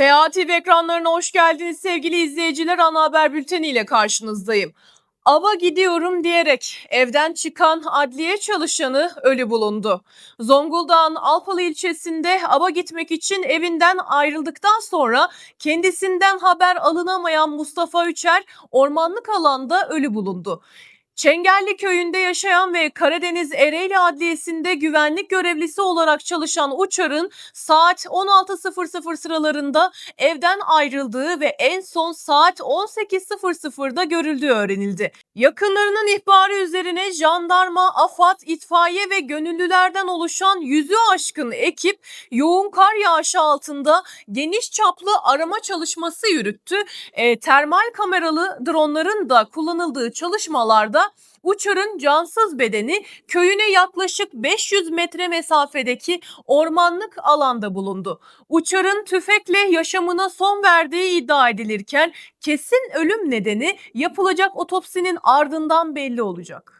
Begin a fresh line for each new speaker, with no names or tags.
PA TV ekranlarına hoş geldiniz sevgili izleyiciler. Ana haber bülteni ile karşınızdayım. Ava gidiyorum diyerek evden çıkan adliye çalışanı ölü bulundu. Zonguldak'ın Alpalı ilçesinde ava gitmek için evinden ayrıldıktan sonra kendisinden haber alınamayan Mustafa Üçer ormanlık alanda ölü bulundu. Çengelli köyünde yaşayan ve Karadeniz Ereğli Adliyesi'nde güvenlik görevlisi olarak çalışan Uçar'ın saat 16.00 sıralarında evden ayrıldığı ve en son saat 18.00'da görüldüğü öğrenildi. Yakınlarının ihbarı üzerine jandarma, AFAD, itfaiye ve gönüllülerden oluşan yüzü aşkın ekip yoğun kar yağışı altında geniş çaplı arama çalışması yürüttü. E, termal kameralı dronların da kullanıldığı çalışmalarda Uçar'ın cansız bedeni köyüne yaklaşık 500 metre mesafedeki ormanlık alanda bulundu. Uçar'ın tüfekle yaşamına son verdiği iddia edilirken kesin ölüm nedeni yapılacak otopsinin ardından belli olacak.